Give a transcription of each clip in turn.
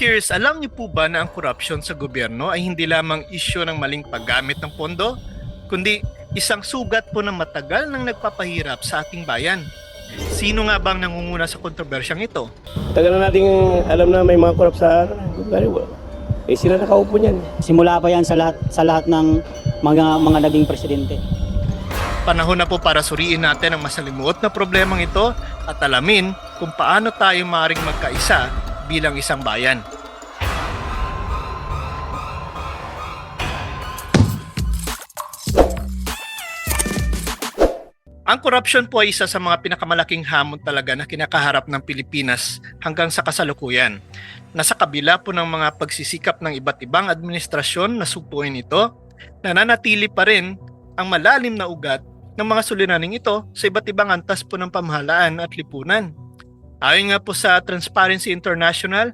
curious, alam niyo po ba na ang korupsyon sa gobyerno ay hindi lamang isyo ng maling paggamit ng pondo, kundi isang sugat po ng matagal nang nagpapahirap sa ating bayan? Sino nga bang nangunguna sa kontrobersyang ito? Tagal na nating alam na may mga korap sa gobyerno. Eh sila nakaupo niyan. Simula pa yan sa lahat sa lahat ng mga mga naging presidente. Panahon na po para suriin natin ang masalimuot na problemang ito at alamin kung paano tayo maring magkaisa bilang isang bayan. Ang korupsyon po ay isa sa mga pinakamalaking hamon talaga na kinakaharap ng Pilipinas hanggang sa kasalukuyan. Nasa kabila po ng mga pagsisikap ng iba't ibang administrasyon na sugpuin ito, nananatili pa rin ang malalim na ugat ng mga suliraning ito sa iba't ibang antas po ng pamahalaan at lipunan. Ayon nga po sa Transparency International,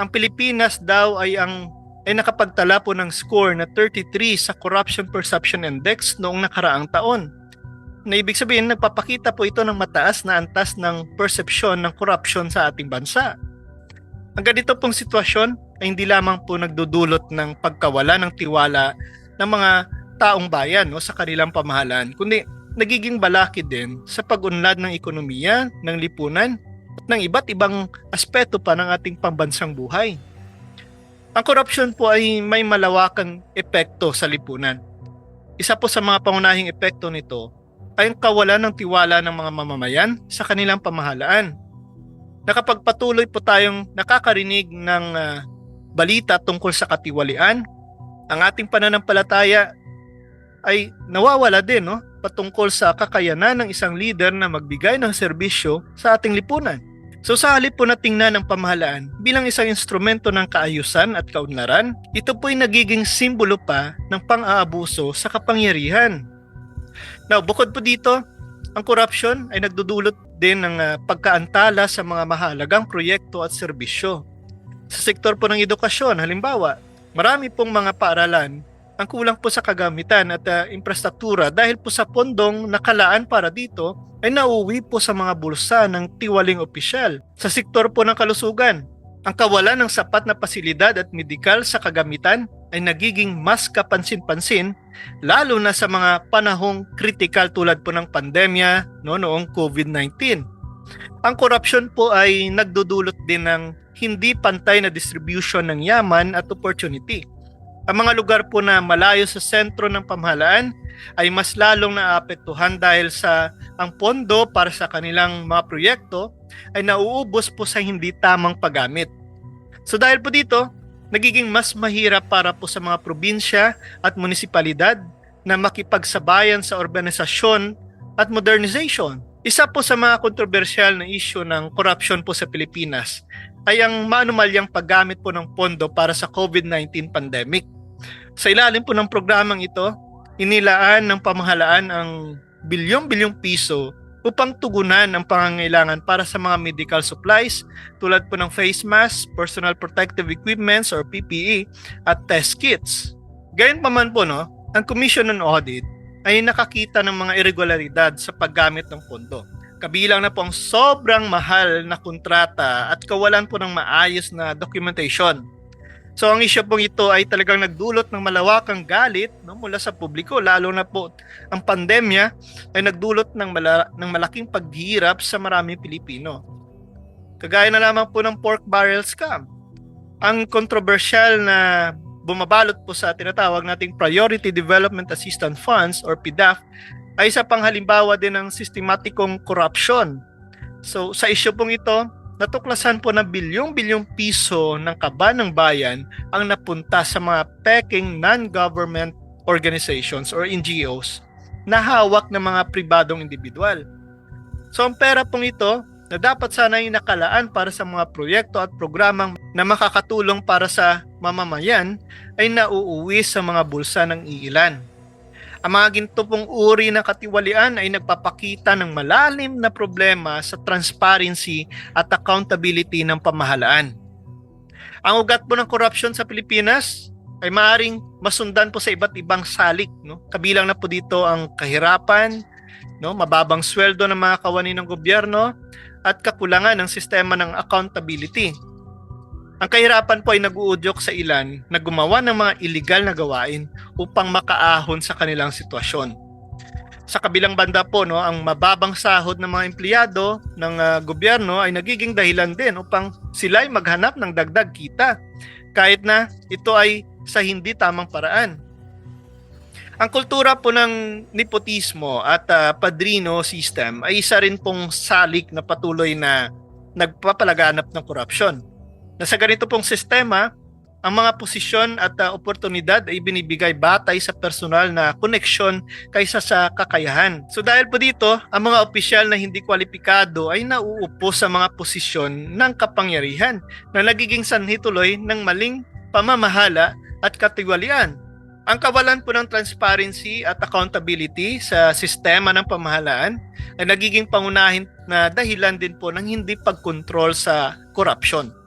ang Pilipinas daw ay ang ay nakapagtala po ng score na 33 sa Corruption Perception Index noong nakaraang taon. Na ibig sabihin, nagpapakita po ito ng mataas na antas ng persepsyon ng corruption sa ating bansa. Ang ganito pong sitwasyon ay hindi lamang po nagdudulot ng pagkawala ng tiwala ng mga taong bayan no, sa kanilang pamahalaan, kundi nagiging balaki din sa pag-unlad ng ekonomiya, ng lipunan, ng iba't ibang aspeto pa ng ating pambansang buhay. Ang korupsyon po ay may malawakang epekto sa lipunan. Isa po sa mga pangunahing epekto nito ay ang kawalan ng tiwala ng mga mamamayan sa kanilang pamahalaan. Nakapagpatuloy po tayong nakakarinig ng ah, balita tungkol sa katiwalian, ang ating pananampalataya ay nawawala din no patungkol sa kakayanan ng isang leader na magbigay ng serbisyo sa ating lipunan. So sa halip po na tingnan ng pamahalaan bilang isang instrumento ng kaayusan at kaunlaran, ito po ay nagiging simbolo pa ng pang-aabuso sa kapangyarihan. Now, bukod po dito, ang corruption ay nagdudulot din ng ah, pagkaantala sa mga mahalagang proyekto at serbisyo. Sa sektor po ng edukasyon, halimbawa, marami pong mga paaralan ang kulang po sa kagamitan at ah, infrastruktura dahil po sa pondong nakalaan para dito ay nauwi po sa mga bulsa ng tiwaling opisyal. Sa sektor po ng kalusugan, ang kawalan ng sapat na pasilidad at medikal sa kagamitan ay nagiging mas kapansin-pansin lalo na sa mga panahong kritikal tulad po ng pandemya no, noong COVID-19. Ang korupsyon po ay nagdudulot din ng hindi pantay na distribution ng yaman at opportunity. Ang mga lugar po na malayo sa sentro ng pamahalaan ay mas lalong naapektuhan dahil sa ang pondo para sa kanilang mga proyekto ay nauubos po sa hindi tamang paggamit. So dahil po dito, nagiging mas mahirap para po sa mga probinsya at munisipalidad na makipagsabayan sa urbanisasyon at modernization. Isa po sa mga kontrobersyal na issue ng corruption po sa Pilipinas ay ang maanumalyang paggamit po ng pondo para sa COVID-19 pandemic. Sa ilalim po ng programang ito, inilaan ng pamahalaan ang bilyong-bilyong piso upang tugunan ang pangangailangan para sa mga medical supplies tulad po ng face mask, personal protective equipments or PPE at test kits. Gayun pa man po no, ang Commission on Audit ay nakakita ng mga irregularidad sa paggamit ng pondo. Kabilang na po ang sobrang mahal na kontrata at kawalan po ng maayos na documentation. So ang issue pong ito ay talagang nagdulot ng malawakang galit no, mula sa publiko lalo na po ang pandemya ay nagdulot ng, mala- ng malaking paghihirap sa maraming Pilipino. Kagaya na lamang po ng pork barrel scam. Ang kontrobersyal na bumabalot po sa tinatawag nating Priority Development Assistance Funds or PDAF ay isa pang halimbawa din ng sistematikong corruption. So sa issue pong ito, natuklasan po na bilyong-bilyong piso ng kaba ng bayan ang napunta sa mga peking non-government organizations or NGOs na hawak ng mga pribadong individual. So ang pera pong ito na dapat sana ay nakalaan para sa mga proyekto at programang na makakatulong para sa mamamayan ay nauuwi sa mga bulsa ng iilan. Ang mga ginto pong uri ng katiwalian ay nagpapakita ng malalim na problema sa transparency at accountability ng pamahalaan. Ang ugat po ng corruption sa Pilipinas ay maaring masundan po sa iba't ibang salik. No? Kabilang na po dito ang kahirapan, no? mababang sweldo ng mga kawani ng gobyerno, at kakulangan ng sistema ng accountability. Ang kahirapan po ay nag-uudyok sa ilan na gumawa ng mga illegal na gawain upang makaahon sa kanilang sitwasyon. Sa kabilang banda po, no, ang mababang sahod ng mga empleyado ng ah, gobyerno ay nagiging dahilan din upang sila ay maghanap ng dagdag kita kahit na ito ay sa hindi tamang paraan. Ang kultura po ng nepotismo at ah, padrino system ay isa rin pong salik na patuloy na nagpapalaganap ng korupsyon. Na sa ganito pong sistema, ang mga posisyon at ah, oportunidad ay binibigay batay sa personal na koneksyon kaysa sa kakayahan. So dahil po dito, ang mga opisyal na hindi kwalipikado ay nauupo sa mga posisyon ng kapangyarihan na nagiging sanhi tuloy ng maling pamamahala at katiwalian. Ang kawalan po ng transparency at accountability sa sistema ng pamahalaan ay nagiging pangunahin na dahilan din po ng hindi pagkontrol sa korupsyon.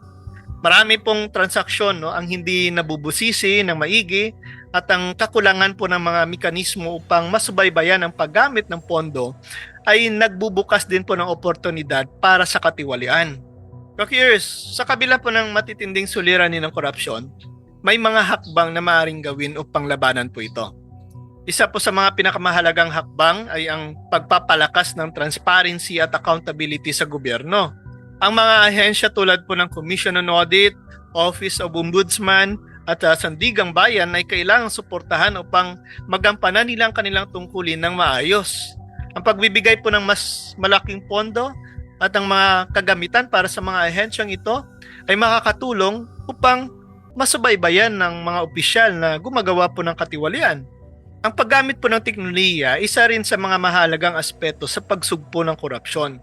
Marami pong transaksyon no, ang hindi nabubusisi ng maigi at ang kakulangan po ng mga mekanismo upang masubaybayan ang paggamit ng pondo ay nagbubukas din po ng oportunidad para sa katiwalian. Kakiyers, sa kabila po ng matitinding suliranin ng korupsyon, may mga hakbang na maaaring gawin upang labanan po ito. Isa po sa mga pinakamahalagang hakbang ay ang pagpapalakas ng transparency at accountability sa gobyerno. Ang mga ahensya tulad po ng Commission on Audit, Office of Ombudsman at uh, Sandigang Bayan ay kailangang suportahan upang magampanan nilang kanilang tungkulin ng maayos. Ang pagbibigay po ng mas malaking pondo at ang mga kagamitan para sa mga ahensyang ito ay makakatulong upang masubaybayan ng mga opisyal na gumagawa po ng katiwalian. Ang paggamit po ng teknolohiya, isa rin sa mga mahalagang aspeto sa pagsugpo ng korupsyon.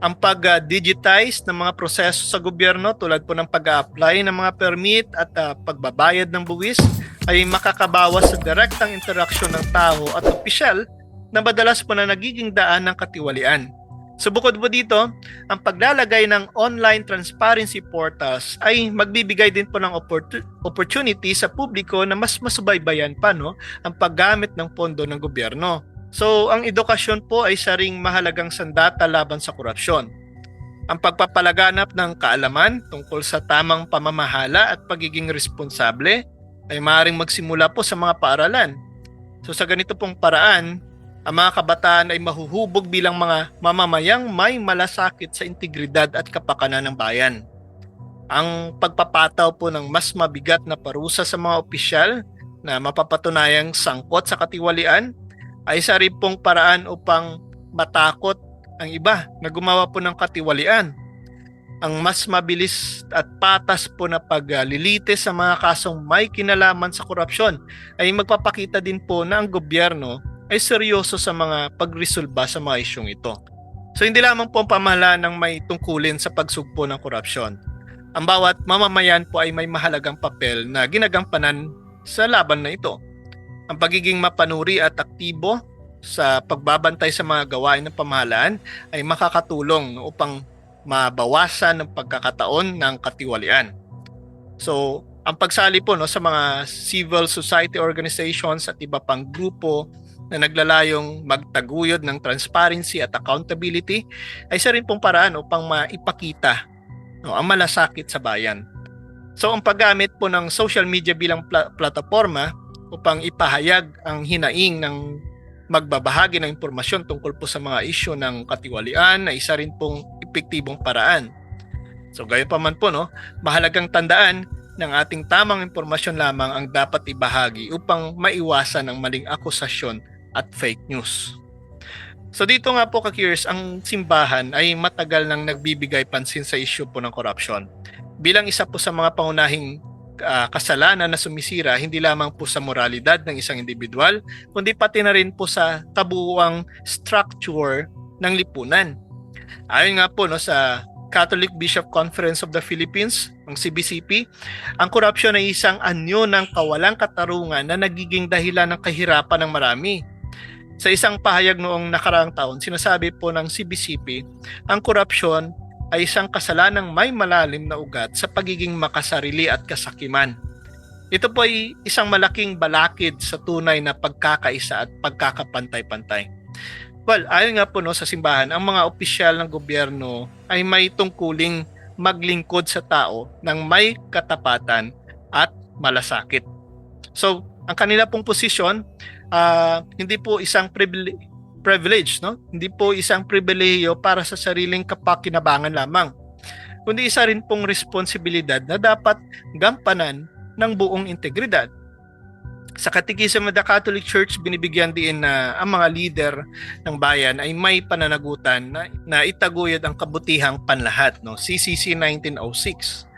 Ang pag-digitize ng mga proseso sa gobyerno tulad po ng pag-apply ng mga permit at ah, pagbabayad ng buwis ay makakabawas sa direktang interaksyon ng tao at opisyal na madalas po na nagiging daan ng katiwalian. So bukod po dito, ang paglalagay ng online transparency portals ay magbibigay din po ng opportu- opportunity sa publiko na mas masubaybayan pa no, ang paggamit ng pondo ng gobyerno. So ang edukasyon po ay saring mahalagang sandata laban sa korupsyon. Ang pagpapalaganap ng kaalaman tungkol sa tamang pamamahala at pagiging responsable ay maaaring magsimula po sa mga paaralan. So sa ganito pong paraan, ang mga kabataan ay mahuhubog bilang mga mamamayang may malasakit sa integridad at kapakanan ng bayan. Ang pagpapataw po ng mas mabigat na parusa sa mga opisyal na mapapatunayang sangkot sa katiwalian ay isa rin pong paraan upang matakot ang iba na gumawa po ng katiwalian. Ang mas mabilis at patas po na paglilitis sa mga kasong may kinalaman sa korupsyon ay magpapakita din po na ang gobyerno ay seryoso sa mga pagresolba sa mga isyong ito. So hindi lamang po ang pamahalaan ng may tungkulin sa pagsugpo ng korupsyon. Ang bawat mamamayan po ay may mahalagang papel na ginagampanan sa laban na ito. Ang pagiging mapanuri at aktibo sa pagbabantay sa mga gawain ng pamahalaan ay makakatulong upang mabawasan ang pagkakataon ng katiwalian. So, ang pagsali po no sa mga civil society organizations at iba pang grupo na naglalayong magtaguyod ng transparency at accountability ay isa rin pong paraan upang maipakita no, ang malasakit sa bayan. So ang paggamit po ng social media bilang pla- plataforma upang ipahayag ang hinaing ng magbabahagi ng impormasyon tungkol po sa mga isyu ng katiwalian na isa rin pong epektibong paraan. So gayon pa man po no, mahalagang tandaan ng ating tamang impormasyon lamang ang dapat ibahagi upang maiwasan ang maling akusasyon at fake news. So dito nga po ka-curious, ang simbahan ay matagal nang nagbibigay pansin sa issue po ng corruption. Bilang isa po sa mga pangunahing ah, kasalanan na sumisira hindi lamang po sa moralidad ng isang individual, kundi pati na rin po sa kabuuang structure ng lipunan. Ayon nga po no, sa Catholic Bishop Conference of the Philippines, ang CBCP, ang korupsyon ay isang anyo ng kawalang katarungan na nagiging dahilan ng kahirapan ng marami. Sa isang pahayag noong nakaraang taon, sinasabi po ng CBCP, ang korupsyon ay isang kasalanang may malalim na ugat sa pagiging makasarili at kasakiman. Ito po ay isang malaking balakid sa tunay na pagkakaisa at pagkakapantay-pantay. Well, ayon nga po no, sa simbahan, ang mga opisyal ng gobyerno ay may tungkuling maglingkod sa tao ng may katapatan at malasakit. So, ang kanila pong posisyon, ah, hindi po isang privile- privilege, no? Hindi po isang pribilehiyo para sa sariling kapakinabangan lamang. Kundi isa rin pong responsibilidad na dapat gampanan ng buong integridad. Sa Katikism of the Catholic Church, binibigyan din na ang mga leader ng bayan ay may pananagutan na, na itaguyod ang kabutihang panlahat, no? CCC 1906.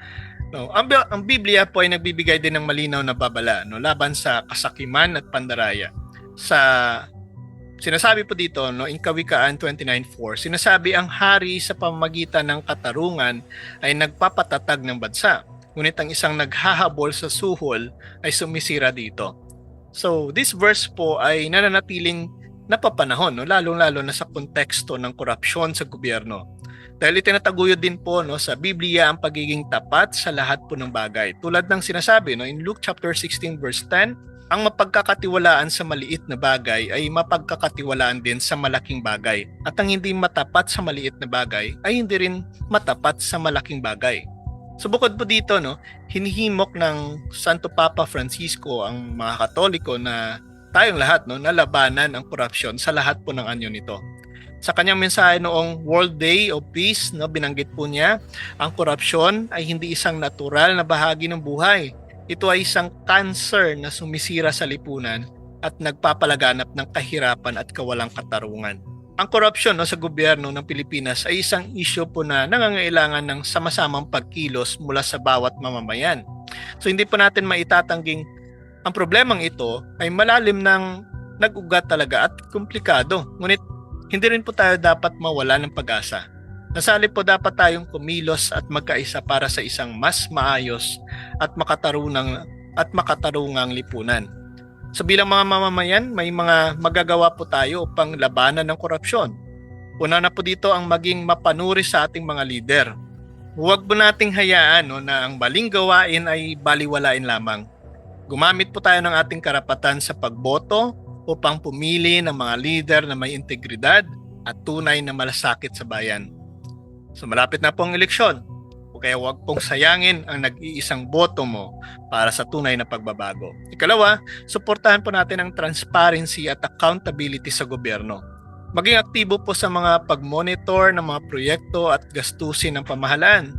No, ang, ang Biblia po ay nagbibigay din ng malinaw na babala no, laban sa kasakiman at pandaraya. Sa sinasabi po dito no, in Kawikaan 29.4, sinasabi ang hari sa pamamagitan ng katarungan ay nagpapatatag ng bansa. Ngunit ang isang naghahabol sa suhol ay sumisira dito. So, this verse po ay nananatiling napapanahon, no? lalong-lalo na sa konteksto ng korupsyon sa gobyerno. Dahil itinataguyod din po no, sa Biblia ang pagiging tapat sa lahat po ng bagay. Tulad ng sinasabi no, in Luke chapter 16 verse 10, ang mapagkakatiwalaan sa maliit na bagay ay mapagkakatiwalaan din sa malaking bagay. At ang hindi matapat sa maliit na bagay ay hindi rin matapat sa malaking bagay. So bukod po dito, no, hinihimok ng Santo Papa Francisco ang mga Katoliko na tayong lahat no, nalabanan ang korupsyon sa lahat po ng anyo nito. Sa kanyang mensahe noong World Day of Peace, no, binanggit po niya, ang korupsyon ay hindi isang natural na bahagi ng buhay. Ito ay isang cancer na sumisira sa lipunan at nagpapalaganap ng kahirapan at kawalang katarungan. Ang korupsyon no, sa gobyerno ng Pilipinas ay isang isyo po na nangangailangan ng sama-samang pagkilos mula sa bawat mamamayan. So hindi po natin maitatangging ang problemang ito ay malalim ng nag-ugat talaga at komplikado. Ngunit hindi rin po tayo dapat mawala ng pag-asa. Nasali po dapat tayong kumilos at magkaisa para sa isang mas maayos at makatarunang at makatarungang lipunan. So bilang mga mamamayan, may mga magagawa po tayo upang labanan ng korupsyon. Una na po dito ang maging mapanuri sa ating mga lider. Huwag po nating hayaan no, na ang maling gawain ay baliwalain lamang. Gumamit po tayo ng ating karapatan sa pagboto upang pumili ng mga leader na may integridad at tunay na malasakit sa bayan. So malapit na po ang eleksyon. O kaya huwag pong sayangin ang nag-iisang boto mo para sa tunay na pagbabago. Ikalawa, suportahan po natin ang transparency at accountability sa gobyerno. Maging aktibo po sa mga pag-monitor ng mga proyekto at gastusin ng pamahalaan.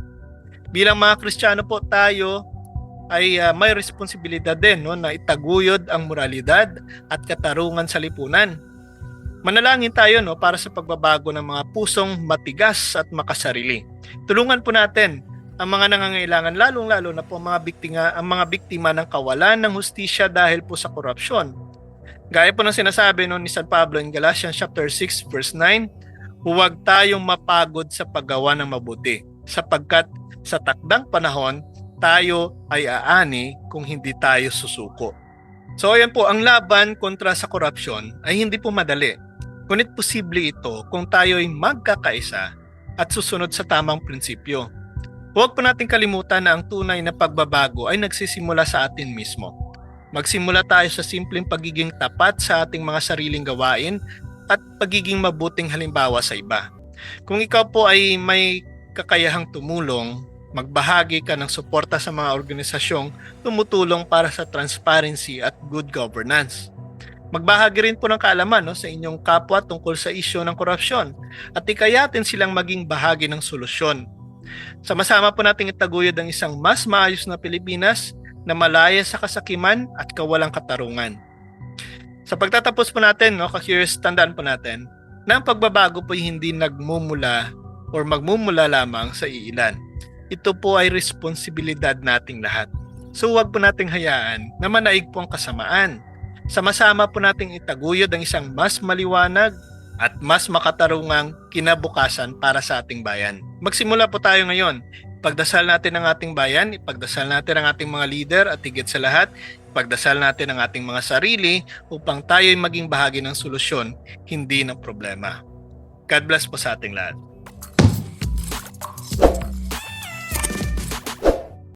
Bilang mga Kristiyano po tayo ay ah, may responsibilidad din no, na itaguyod ang moralidad at katarungan sa lipunan. Manalangin tayo no para sa pagbabago ng mga pusong matigas at makasarili. Tulungan po natin ang mga nangangailangan lalong-lalo na po ang mga biktima ang mga biktima ng kawalan ng hustisya dahil po sa korupsyon. Gaya po ng sinasabi no, ni San Pablo in Galatians chapter 6 verse 9, huwag tayong mapagod sa paggawa ng mabuti sapagkat sa takdang panahon tayo ay aani kung hindi tayo susuko. So ayan po, ang laban kontra sa korupsyon ay hindi po madali. Ngunit posible ito kung tayo ay magkakaisa at susunod sa tamang prinsipyo. Huwag po natin kalimutan na ang tunay na pagbabago ay nagsisimula sa atin mismo. Magsimula tayo sa simpleng pagiging tapat sa ating mga sariling gawain at pagiging mabuting halimbawa sa iba. Kung ikaw po ay may kakayahang tumulong, magbahagi ka ng suporta sa mga organisasyong tumutulong para sa transparency at good governance. Magbahagi rin po ng kaalaman no, sa inyong kapwa tungkol sa isyo ng korupsyon at ikayatin silang maging bahagi ng solusyon. Sama-sama po nating itaguyod ang isang mas maayos na Pilipinas na malaya sa kasakiman at kawalang katarungan. Sa pagtatapos po natin, no, ka-curious, tandaan po natin na ang pagbabago po ay hindi nagmumula or magmumula lamang sa iilan. Ito po ay responsibilidad nating lahat. So huwag po nating hayaan na manaig po ang kasamaan. Sama-sama po nating itaguyod ang isang mas maliwanag at mas makatarungang kinabukasan para sa ating bayan. Magsimula po tayo ngayon. Pagdasal natin ang ating bayan, ipagdasal natin ang ating mga leader at higit sa lahat, ipagdasal natin ang ating mga sarili upang tayo ay maging bahagi ng solusyon, hindi ng problema. God bless po sa ating lahat.